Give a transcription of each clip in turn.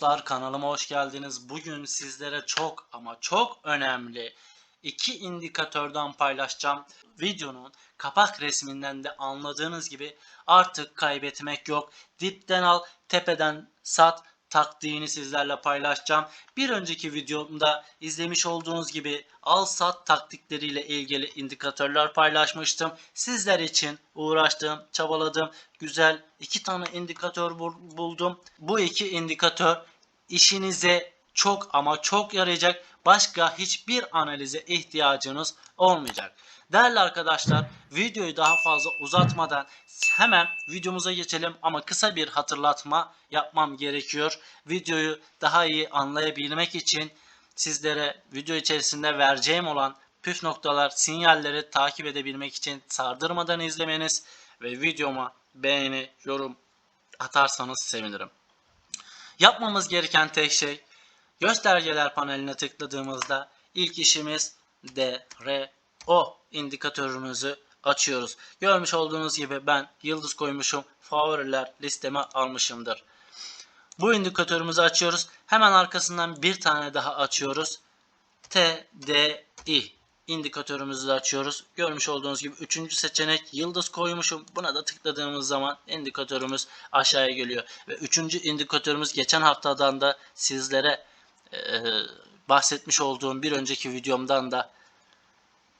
dostlar kanalıma hoş geldiniz. Bugün sizlere çok ama çok önemli iki indikatörden paylaşacağım. Videonun kapak resminden de anladığınız gibi artık kaybetmek yok. Dipten al, tepeden sat taktiğini sizlerle paylaşacağım. Bir önceki videomda izlemiş olduğunuz gibi al sat taktikleriyle ilgili indikatörler paylaşmıştım. Sizler için uğraştım, çabaladım. Güzel iki tane indikatör bul- buldum. Bu iki indikatör işinize çok ama çok yarayacak. Başka hiçbir analize ihtiyacınız olmayacak. Değerli arkadaşlar videoyu daha fazla uzatmadan hemen videomuza geçelim ama kısa bir hatırlatma yapmam gerekiyor. Videoyu daha iyi anlayabilmek için sizlere video içerisinde vereceğim olan püf noktalar, sinyalleri takip edebilmek için sardırmadan izlemeniz ve videoma beğeni, yorum atarsanız sevinirim. Yapmamız gereken tek şey göstergeler paneline tıkladığımızda ilk işimiz DRO indikatörümüzü açıyoruz. Görmüş olduğunuz gibi ben yıldız koymuşum. Favoriler listeme almışımdır. Bu indikatörümüzü açıyoruz. Hemen arkasından bir tane daha açıyoruz. TDI indikatörümüzü de açıyoruz. Görmüş olduğunuz gibi üçüncü seçenek yıldız koymuşum. Buna da tıkladığımız zaman indikatörümüz aşağıya geliyor. Ve üçüncü indikatörümüz geçen haftadan da sizlere e, bahsetmiş olduğum bir önceki videomdan da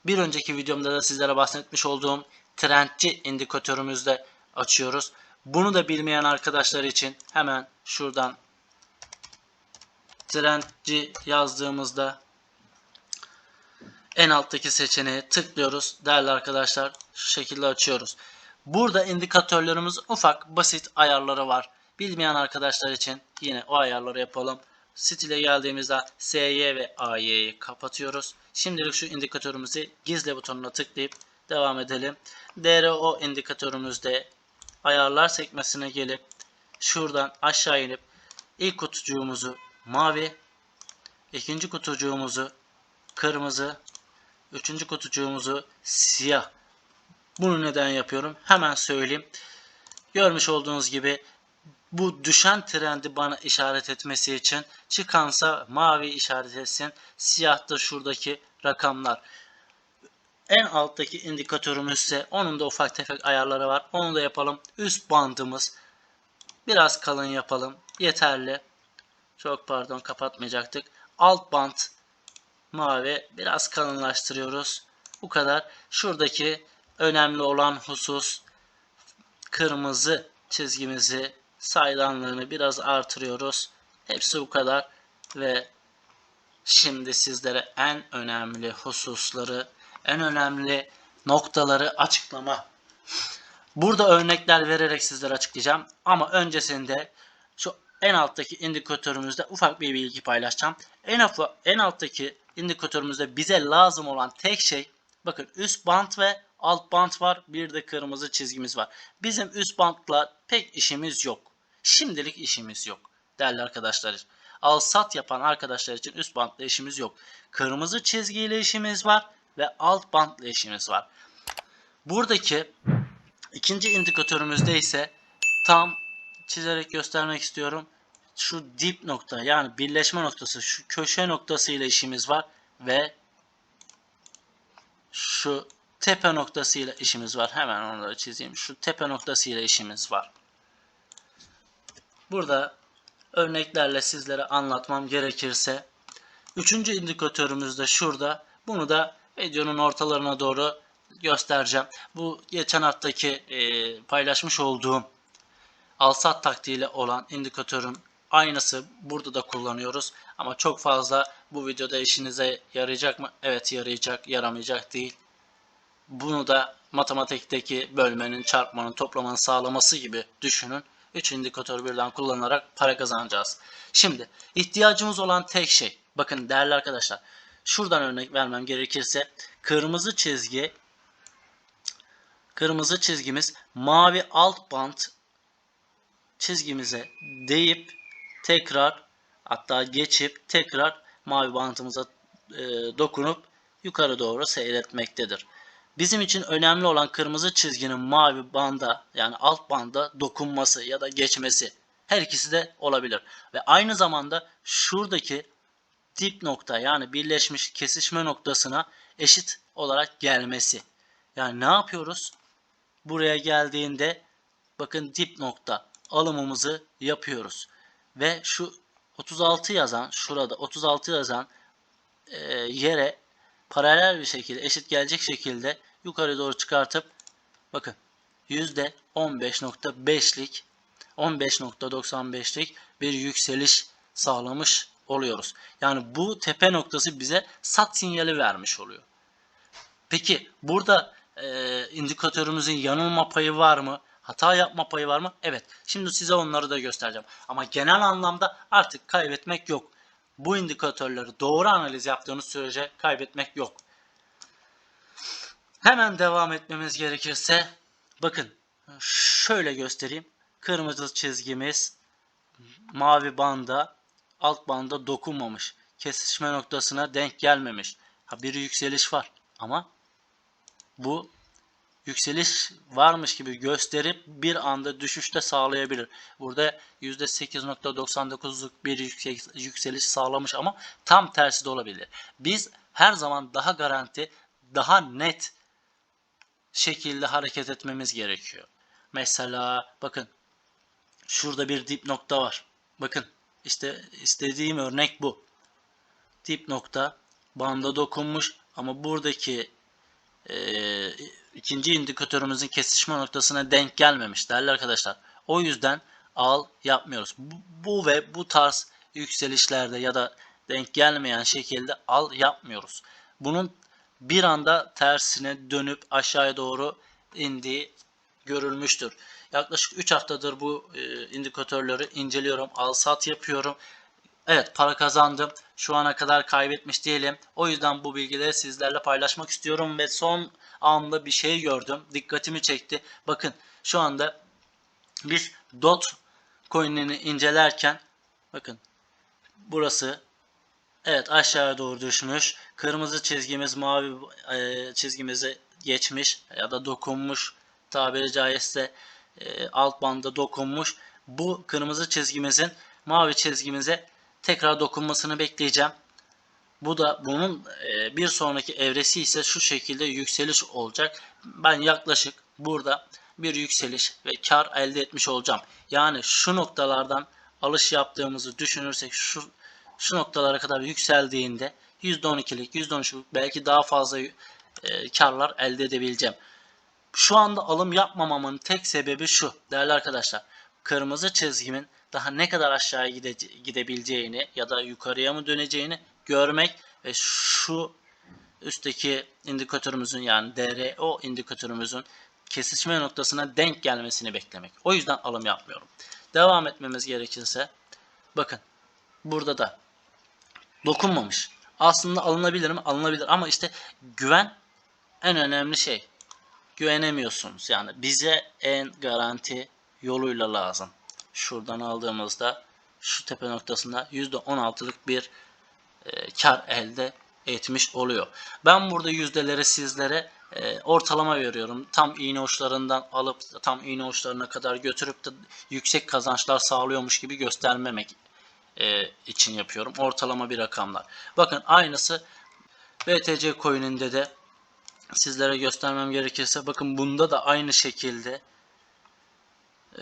bir önceki videomda da sizlere bahsetmiş olduğum trendçi indikatörümüzde açıyoruz. Bunu da bilmeyen arkadaşlar için hemen şuradan trendçi yazdığımızda en alttaki seçeneğe tıklıyoruz. Değerli arkadaşlar şu şekilde açıyoruz. Burada indikatörlerimiz ufak basit ayarları var. Bilmeyen arkadaşlar için yine o ayarları yapalım. Stile geldiğimizde SY ve AY'yi kapatıyoruz. Şimdilik şu indikatörümüzü gizle butonuna tıklayıp devam edelim. DRO indikatörümüzde ayarlar sekmesine gelip şuradan aşağı inip ilk kutucuğumuzu mavi, ikinci kutucuğumuzu kırmızı, üçüncü kutucuğumuzu siyah. Bunu neden yapıyorum? Hemen söyleyeyim. Görmüş olduğunuz gibi bu düşen trendi bana işaret etmesi için çıkansa mavi işaret etsin. Siyah da şuradaki rakamlar. En alttaki indikatörümüz ise onun da ufak tefek ayarları var. Onu da yapalım. Üst bandımız biraz kalın yapalım. Yeterli. Çok pardon kapatmayacaktık. Alt band mavi biraz kalınlaştırıyoruz. Bu kadar. Şuradaki önemli olan husus kırmızı çizgimizi saydamlığını biraz artırıyoruz. Hepsi bu kadar ve şimdi sizlere en önemli hususları, en önemli noktaları açıklama. Burada örnekler vererek sizlere açıklayacağım ama öncesinde şu en alttaki indikatörümüzde ufak bir bilgi paylaşacağım. En, en alttaki indikatörümüzde bize lazım olan tek şey bakın üst bant ve alt bant var. Bir de kırmızı çizgimiz var. Bizim üst bantla pek işimiz yok. Şimdilik işimiz yok. Değerli arkadaşlar. Al sat yapan arkadaşlar için üst bantla işimiz yok. Kırmızı çizgiyle işimiz var ve alt bantla işimiz var. Buradaki ikinci indikatörümüzde ise tam çizerek göstermek istiyorum. Şu dip nokta yani birleşme noktası şu köşe noktası ile işimiz var ve şu tepe noktası ile işimiz var. Hemen onları çizeyim. Şu tepe noktası ile işimiz var. Burada örneklerle sizlere anlatmam gerekirse üçüncü indikatörümüz de şurada. Bunu da videonun ortalarına doğru göstereceğim. Bu geçen haftaki e, paylaşmış olduğum alsat taktiğiyle olan indikatörün aynısı burada da kullanıyoruz. Ama çok fazla bu videoda işinize yarayacak mı? Evet yarayacak, yaramayacak değil. Bunu da matematikteki bölmenin, çarpmanın, toplamanın sağlaması gibi düşünün. 3 indikatör birden kullanarak para kazanacağız. Şimdi ihtiyacımız olan tek şey, bakın değerli arkadaşlar, şuradan örnek vermem gerekirse kırmızı çizgi, kırmızı çizgimiz mavi alt bant çizgimize değip tekrar hatta geçip tekrar mavi bantımıza e, dokunup yukarı doğru seyretmektedir. Bizim için önemli olan kırmızı çizginin mavi banda yani alt banda dokunması ya da geçmesi. Her ikisi de olabilir. Ve aynı zamanda şuradaki dip nokta yani birleşmiş kesişme noktasına eşit olarak gelmesi. Yani ne yapıyoruz? Buraya geldiğinde bakın dip nokta alımımızı yapıyoruz. Ve şu 36 yazan şurada 36 yazan e, yere paralel bir şekilde eşit gelecek şekilde yukarı doğru çıkartıp bakın %15.5'lik 15.95'lik bir yükseliş sağlamış oluyoruz. Yani bu tepe noktası bize sat sinyali vermiş oluyor. Peki burada e, indikatörümüzün yanılma payı var mı? Hata yapma payı var mı? Evet. Şimdi size onları da göstereceğim. Ama genel anlamda artık kaybetmek yok. Bu indikatörleri doğru analiz yaptığınız sürece kaybetmek yok. Hemen devam etmemiz gerekirse bakın şöyle göstereyim. Kırmızı çizgimiz mavi banda alt banda dokunmamış. Kesişme noktasına denk gelmemiş. Ha bir yükseliş var ama bu yükseliş varmış gibi gösterip bir anda düşüşte sağlayabilir. Burada %8.99'luk bir yükseliş sağlamış ama tam tersi de olabilir. Biz her zaman daha garanti, daha net şekilde hareket etmemiz gerekiyor. Mesela bakın şurada bir dip nokta var. Bakın işte istediğim örnek bu. Dip nokta banda dokunmuş ama buradaki e, ikinci indikatörümüzün kesişme noktasına denk gelmemiş değerli arkadaşlar. O yüzden al yapmıyoruz. Bu, bu ve bu tarz yükselişlerde ya da denk gelmeyen şekilde al yapmıyoruz. Bunun bir anda tersine dönüp aşağıya doğru indiği görülmüştür. Yaklaşık 3 haftadır bu e, indikatörleri inceliyorum. Al sat yapıyorum. Evet para kazandım. Şu ana kadar kaybetmiş değilim. O yüzden bu bilgileri sizlerle paylaşmak istiyorum ve son anda bir şey gördüm. Dikkatimi çekti. Bakın şu anda biz dot coin'ini incelerken bakın burası evet aşağıya doğru düşmüş. Kırmızı çizgimiz mavi e, çizgimizi geçmiş ya da dokunmuş tabiri caizse e, alt banda dokunmuş. Bu kırmızı çizgimizin mavi çizgimize tekrar dokunmasını bekleyeceğim. Bu da bunun e, bir sonraki evresi ise şu şekilde yükseliş olacak. Ben yaklaşık burada bir yükseliş ve kar elde etmiş olacağım. Yani şu noktalardan alış yaptığımızı düşünürsek şu şu noktalara kadar yükseldiğinde %12'lik, %13'lik belki daha fazla e, karlar elde edebileceğim. Şu anda alım yapmamamın tek sebebi şu değerli arkadaşlar. Kırmızı çizgimin daha ne kadar aşağıya gide, gidebileceğini ya da yukarıya mı döneceğini görmek ve şu üstteki indikatörümüzün yani DRO indikatörümüzün kesişme noktasına denk gelmesini beklemek. O yüzden alım yapmıyorum. Devam etmemiz gerekirse bakın burada da dokunmamış. Aslında alınabilir mi? Alınabilir ama işte güven en önemli şey. Güvenemiyorsunuz. Yani bize en garanti yoluyla lazım. Şuradan aldığımızda şu tepe noktasında %16'lık bir e, kar elde etmiş oluyor. Ben burada yüzdeleri sizlere e, ortalama veriyorum. Tam iğne uçlarından alıp tam iğne uçlarına kadar götürüp de yüksek kazançlar sağlıyormuş gibi göstermemek e, için yapıyorum. Ortalama bir rakamlar. Bakın aynısı BTC coin'inde de sizlere göstermem gerekirse bakın bunda da aynı şekilde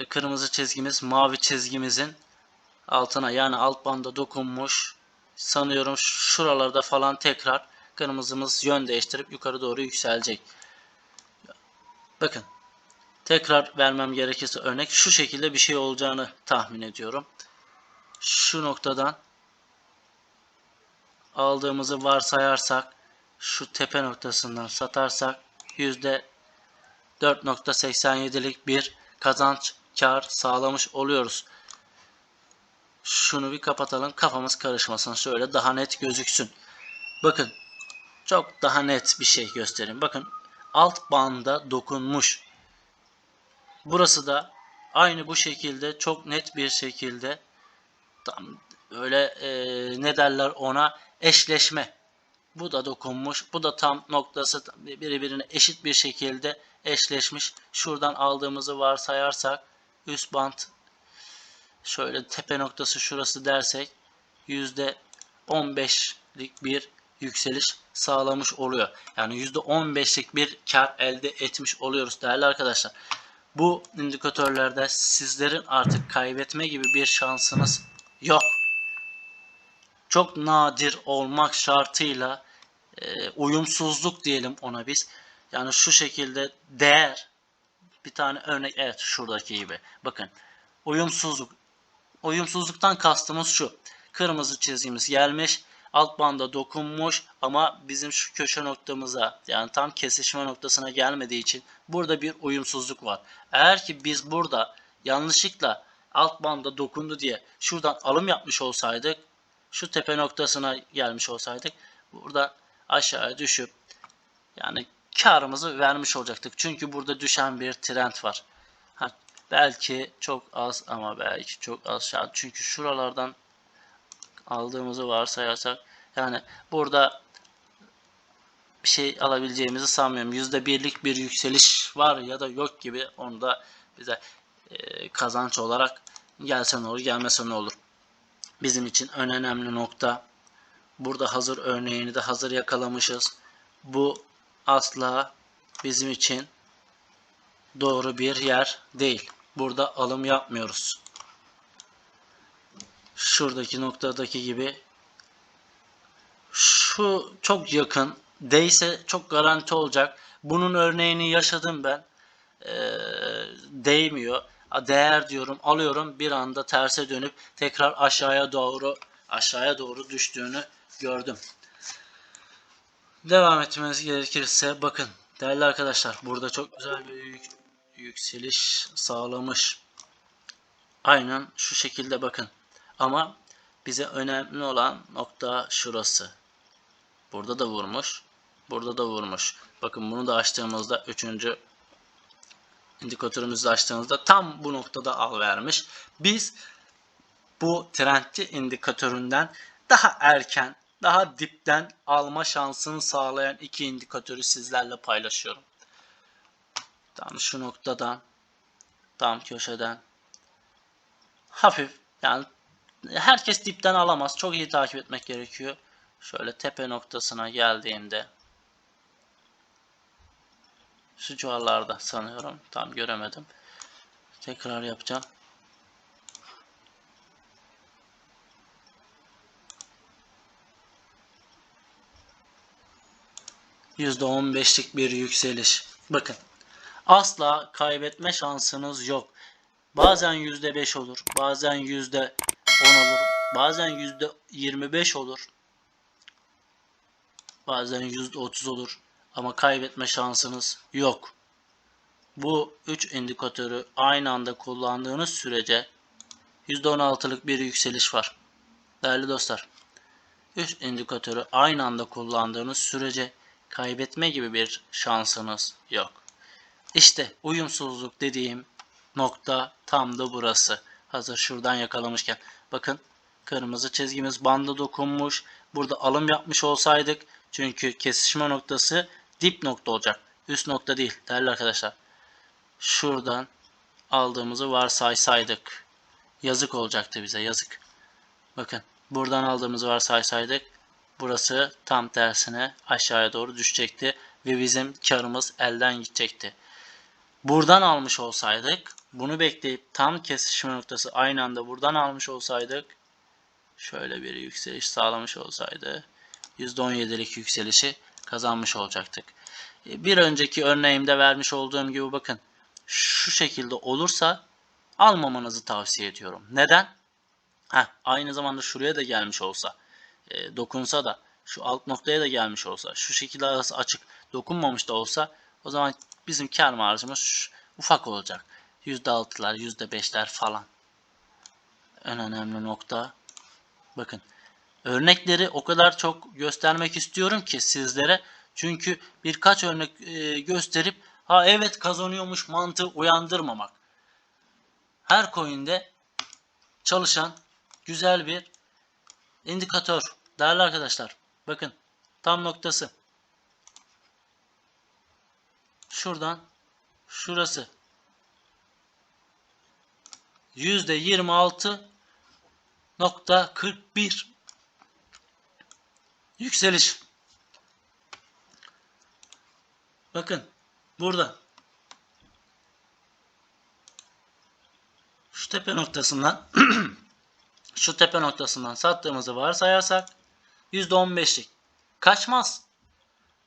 kırmızı çizgimiz mavi çizgimizin altına yani alt banda dokunmuş. Sanıyorum şuralarda falan tekrar kırmızımız yön değiştirip yukarı doğru yükselecek. Bakın tekrar vermem gerekirse örnek şu şekilde bir şey olacağını tahmin ediyorum. Şu noktadan aldığımızı varsayarsak şu tepe noktasından satarsak %4.87'lik bir kazanç kar sağlamış oluyoruz. Şunu bir kapatalım kafamız karışmasın şöyle daha net gözüksün. Bakın çok daha net bir şey göstereyim. Bakın alt banda dokunmuş. Burası da aynı bu şekilde çok net bir şekilde tam öyle e, ne derler ona eşleşme. Bu da dokunmuş. Bu da tam noktası birbirine eşit bir şekilde eşleşmiş. Şuradan aldığımızı varsayarsak üst bant şöyle tepe noktası şurası dersek %15'lik bir yükseliş sağlamış oluyor. Yani %15'lik bir kar elde etmiş oluyoruz değerli arkadaşlar. Bu indikatörlerde sizlerin artık kaybetme gibi bir şansınız yok. Çok nadir olmak şartıyla e, uyumsuzluk diyelim ona biz. Yani şu şekilde değer bir tane örnek evet şuradaki gibi. Bakın uyumsuzluk. Uyumsuzluktan kastımız şu. Kırmızı çizgimiz gelmiş. Alt banda dokunmuş ama bizim şu köşe noktamıza yani tam kesişme noktasına gelmediği için burada bir uyumsuzluk var. Eğer ki biz burada yanlışlıkla alt banda dokundu diye şuradan alım yapmış olsaydık şu tepe noktasına gelmiş olsaydık burada aşağıya düşüp yani karımızı vermiş olacaktık. Çünkü burada düşen bir trend var. Ha, belki çok az ama belki çok az şart. Çünkü şuralardan aldığımızı varsayarsak yani burada bir şey alabileceğimizi sanmıyorum. %1'lik bir yükseliş var ya da yok gibi onu da bize e, kazanç olarak gelse ne olur gelmese ne olur. Bizim için en önemli nokta burada hazır örneğini de hazır yakalamışız. Bu asla bizim için doğru bir yer değil. Burada alım yapmıyoruz. Şuradaki noktadaki gibi şu çok yakın değse çok garanti olacak. Bunun örneğini yaşadım ben. Ee, değmiyor. Değer diyorum alıyorum bir anda terse dönüp tekrar aşağıya doğru aşağıya doğru düştüğünü gördüm. Devam etmemiz gerekirse bakın değerli arkadaşlar burada çok güzel bir yük, yükseliş sağlamış. Aynen şu şekilde bakın. Ama bize önemli olan nokta şurası. Burada da vurmuş. Burada da vurmuş. Bakın bunu da açtığımızda üçüncü indikatörümüzü açtığımızda tam bu noktada al vermiş. Biz bu trendli indikatöründen daha erken, daha dipten alma şansını sağlayan iki indikatörü sizlerle paylaşıyorum. Tam şu noktadan, tam köşeden hafif yani herkes dipten alamaz. Çok iyi takip etmek gerekiyor. Şöyle tepe noktasına geldiğimde şu civarlarda sanıyorum. Tam göremedim. Tekrar yapacağım. %15'lik bir yükseliş. Bakın asla kaybetme şansınız yok. Bazen %5 olur, bazen %10 olur, bazen %25 olur, bazen %30 olur ama kaybetme şansınız yok. Bu 3 indikatörü aynı anda kullandığınız sürece %16'lık bir yükseliş var. Değerli dostlar, 3 indikatörü aynı anda kullandığınız sürece kaybetme gibi bir şansınız yok. İşte uyumsuzluk dediğim nokta tam da burası. Hazır şuradan yakalamışken. Bakın kırmızı çizgimiz banda dokunmuş. Burada alım yapmış olsaydık çünkü kesişme noktası dip nokta olacak. Üst nokta değil değerli arkadaşlar. Şuradan aldığımızı varsaysaydık yazık olacaktı bize yazık. Bakın buradan aldığımızı varsaysaydık burası tam tersine aşağıya doğru düşecekti ve bizim karımız elden gidecekti. Buradan almış olsaydık bunu bekleyip tam kesişme noktası aynı anda buradan almış olsaydık şöyle bir yükseliş sağlamış olsaydı %17'lik yükselişi kazanmış olacaktık. E, bir önceki örneğimde vermiş olduğum gibi bakın şu şekilde olursa almamanızı tavsiye ediyorum. Neden? Heh, aynı zamanda şuraya da gelmiş olsa e, dokunsa da şu alt noktaya da gelmiş olsa şu şekilde arası açık dokunmamış da olsa o zaman bizim kar marjımız ufak olacak. %6'lar %5'ler falan. En önemli nokta bakın örnekleri o kadar çok göstermek istiyorum ki sizlere çünkü birkaç örnek e, gösterip ha evet kazanıyormuş mantığı uyandırmamak. Her coin'de çalışan güzel bir indikatör. Değerli arkadaşlar bakın tam noktası. Şuradan şurası %26.41 yükseliş. Bakın burada şu tepe noktasından şu tepe noktasından sattığımızı varsayarsak %15'lik kaçmaz.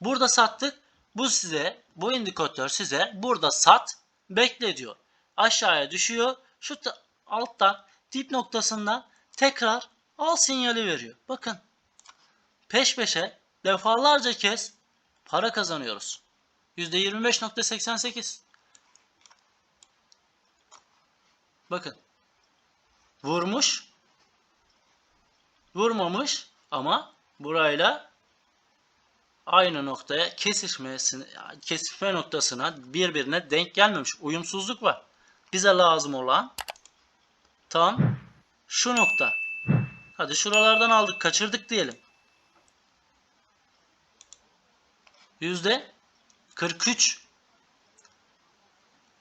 Burada sattık. Bu size bu indikatör size burada sat bekle diyor. Aşağıya düşüyor. Şu ta- alttan dip noktasından tekrar al sinyali veriyor. Bakın peş peşe defalarca kez para kazanıyoruz. %25.88 Bakın. Vurmuş. Vurmamış ama burayla aynı noktaya kesişmesine, kesişme noktasına birbirine denk gelmemiş. Uyumsuzluk var. Bize lazım olan tam şu nokta. Hadi şuralardan aldık, kaçırdık diyelim. Yüzde 43.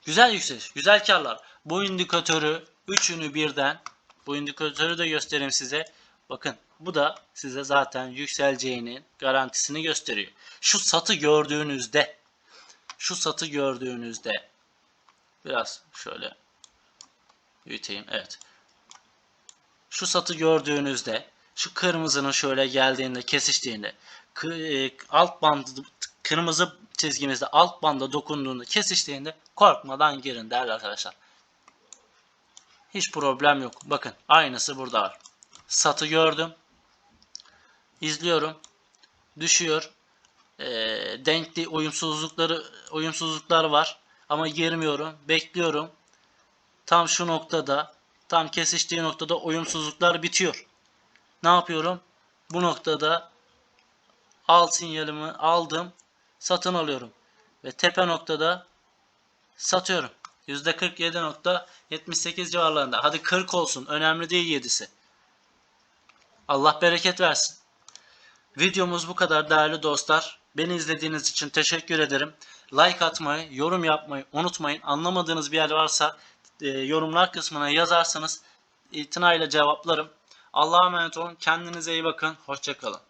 Güzel yükseliş, güzel karlar. Bu indikatörü üçünü birden bu indikatörü de göstereyim size. Bakın bu da size zaten yükseleceğinin garantisini gösteriyor. Şu satı gördüğünüzde şu satı gördüğünüzde biraz şöyle büyüteyim. Evet. Şu satı gördüğünüzde şu kırmızının şöyle geldiğinde kesiştiğinde e, alt bandı kırmızı çizgimizde alt banda dokunduğunda kesiştiğinde korkmadan girin değerli arkadaşlar. Hiç problem yok. Bakın aynısı burada var. Satı gördüm. İzliyorum. Düşüyor. Ee, denkli uyumsuzlukları uyumsuzluklar var. Ama girmiyorum. Bekliyorum. Tam şu noktada tam kesiştiği noktada uyumsuzluklar bitiyor. Ne yapıyorum? Bu noktada al sinyalimi aldım. Satın alıyorum. Ve tepe noktada satıyorum. %47.78 civarlarında. Hadi 40 olsun. Önemli değil 7'si. Allah bereket versin. Videomuz bu kadar değerli dostlar. Beni izlediğiniz için teşekkür ederim. Like atmayı, yorum yapmayı unutmayın. Anlamadığınız bir yer varsa e, yorumlar kısmına yazarsanız itinayla cevaplarım. Allah'a emanet olun. Kendinize iyi bakın. Hoşçakalın.